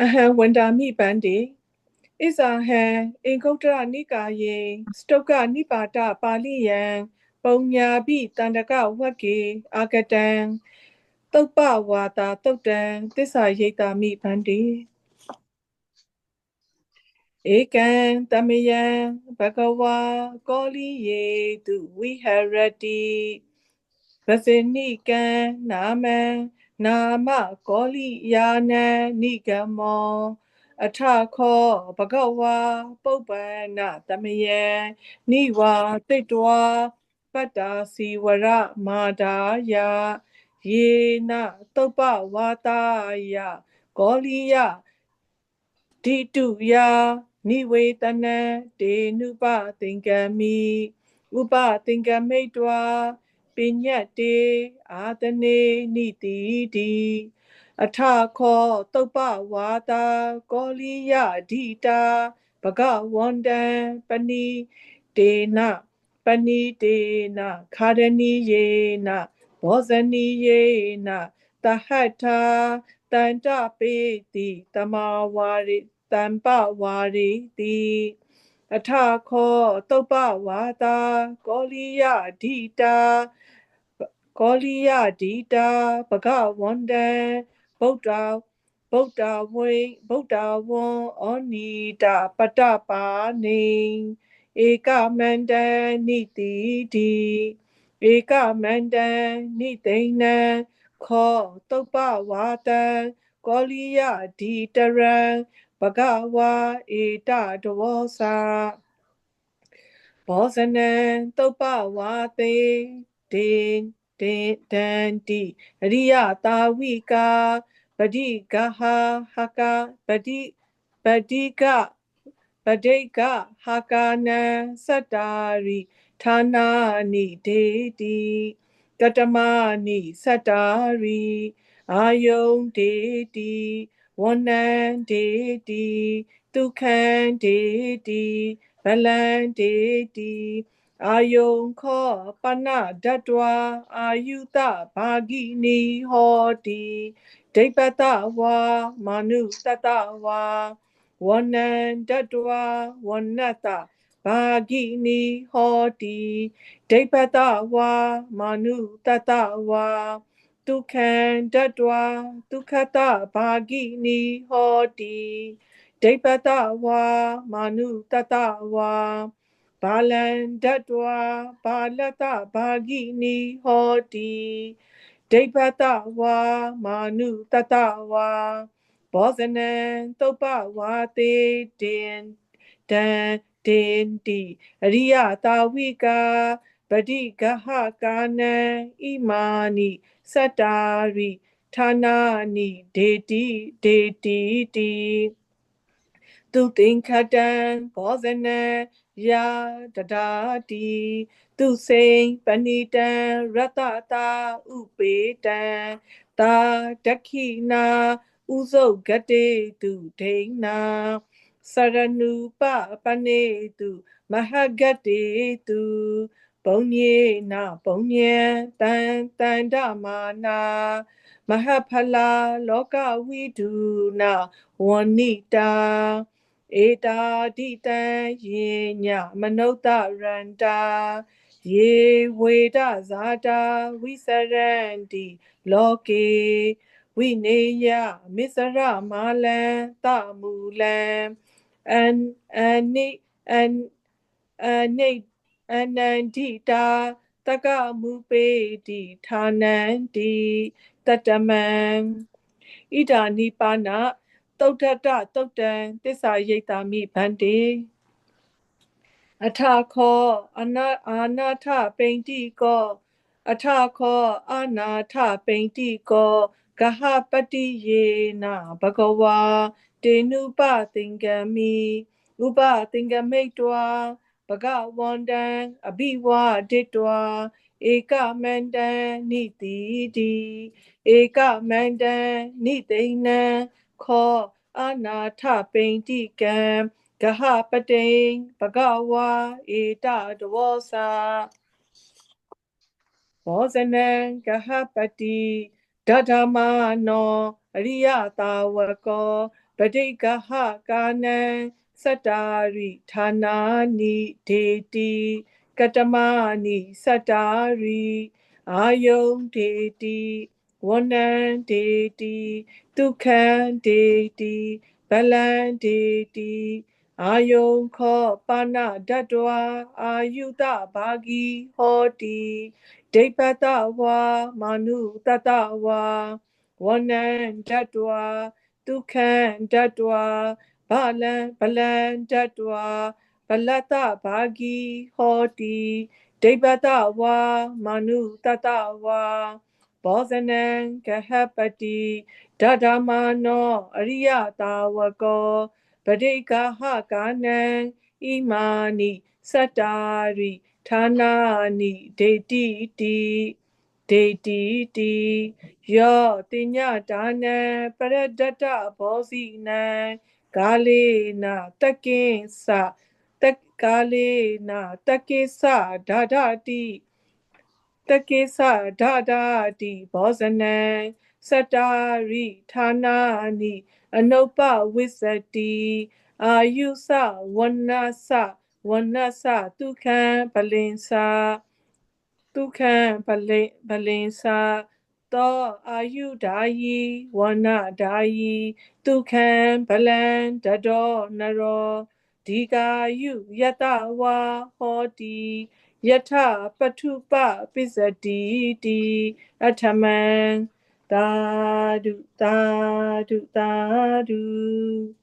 အဟံဝန္တာမိပန္တိဣဇာဟံအင်္ဂုတ္တရနိကာယေစတုကနိပါတပါဠိယံပုံညာပိတန္တကဝက္ကေအာဂတံတုပ္ပဝါတာတုတ်တံသစ္စာရိတ်တာမိဗန္တိဧကံတမယံဘဂဝါကောလိယေတုဝိဟရတိပစေနိကံနာမံ နာမကောလိယာနံနိဂမောအထခောဘဂဝါပုပ္ပန္နတမယံနိဝါတိတဝါပတ္တာစီဝရမာဒါယယေနတုပ္ပဝါတာယကောလိယတိတုယနိဝေတနံတေနုပသင်္ကမိဥပသင်္ကမိတ ဝါပညတ်တေအာတနေနိတိတိအထခောတုပ္ပဝါတာကောလိယဒိတာဘဂဝန္တံပဏိတေနပဏိတေနခာရဏီယေနဘောဇနီယေနတဟထာတန္တပေတိတမဝါရိတံပဝါရိတိ အထခောတုပ္ပဝါတာကောလိယဒိတာကောလိယဒိတာဘဂဝန္တံဗုဒ္ဓဗုဒ္ဓဝိဗုဒ္ဓဝံဩနိတာပတ္တပါနေဧကမန္တနိတိတိဧကမန္တနိသိဏံခောတုပ္ပဝါတံကောလိယဒီတရံ ဘဂဝါဧတတဝောစာဘောဇနံတုပ္ပဝါတေဒေတေတန္တိအရိယတာဝိကာပတိကဟာဟကပတိပတိကပဋိကဟာကာနံစတ္တာရိဌာနာနိဒေတိကတမနိစတ္တာရိအာယုံဒေတိ ဝဏံဒေတိဒုက္ခံဒေတိဗလံဒေတိအာယုံခောပနဓတ္တဝါအာယုတဘာဂိနီဟောတိဒိပတဝါမနုတတဝါဝနန္တတဝါဝနတဘာဂိနီဟောတိဒိပတဝါမနုတတဝါ ဒုက္ခံတတဝါဒုက္ခတဘာဂိနီဟောတိဒိပတဝါမနုတတဝါဘာလန္တတဝါဘာလတဘာဂိနီဟောတိဒိပတဝါမနုတတဝါဘောဇနံတုပ္ပဝါတေတင်တံတင်တိအရိယတာဝိကာပတိကဟကာနံဣမာနိ စတ္တာရိဌာနာနိဒေတိဒေတိတိသူသင်္ခတံဘောဇနံယာတဒါတိသူစိန်ပဏိတံရတတာဥပေတံတာဒခိနာဥဇုတ်ဂတေတုဒိဏစရဏုပပနေတုမဟဂတေတု ပုံညေနာပုံညံတန်တန္တမာနာမဟဖလာလောကဝိဒုနာဝဏိတာဧတာတိတံယေညမနုဿရန္တာယေဝေဒဇာတာဝိစရန္တိလောကေဝိနေယမစ္စရမာလံတမူလံအန်အနိအန်အနိ အနန္တိတာတကမူပေတိဌာနန္တိတတမံဣဒာနိပါဏသုတ်တတသုတ်တံသစ္စာရိတ်တာမိဗန္တိအထခောအနာအာနာထပိန်တိကောအထခောအာနာထပိန်တိကောဂဟပတိယေနဘဂဝါတေနုပသင်္ကမိဥပသင်္ကမိတ်တော ဘဂဝန္တံအဘိဝါဒိတောဧကမန္တံနိတိတိဧကမန္တံနိသိဏံခောအနာထပိန်တိကံဂဟပတိံဘဂဝါဧတတဝောစာဘောဇနံဂဟပတိဒဓမ္မနောအရိယတာဝကောပဋိကဟကာနံ စတ္တာရိဌာနာနိဒေတိကတမနိစတ္တာရိအာယုံဒေတိဝနံဒေတိဒုက္ခံဒေတိဗလံဒေတိအာယုံခောပါဏဓတ္တဝါအာယုတဘာဂီဟောတိဒိပတဝါမနုတတဝါဝနံဓတ္တဝါဒုက္ခံဓတ္တဝါ ဗလံဗလံဓတ္တဝါဗလတဘာဂီဟောတိဒိပတဝါမနုတတဝါဘောဇနံကဟပတိဒဒမနောအရိယတာဝကောပဋိကဟကာနံဣမာနိစတ္တာရိဌာနာနိဒေတိတိဒေတိတိယောတိညဒါနံပရဒတ္တဘောဇိနံ ကာလေနာတကိသတကာလေနာတကိသဒါဒတိတကိသဒါဒတိဘောဇနံစတ္တာရိဌာနာနိအနုပဝိသတိအာယုစဝနစဝနစဒုက္ခံပလင်စာဒုက္ခံပလင်ပလင်စာ သောအာယုဓာယီဝနဓာယီဒုက္ခံပလံတတောနရောဒီကာယုယတဝါဟောတိယထပထုပပိစတိတိအထမံသာဓုသာဓုသာဓု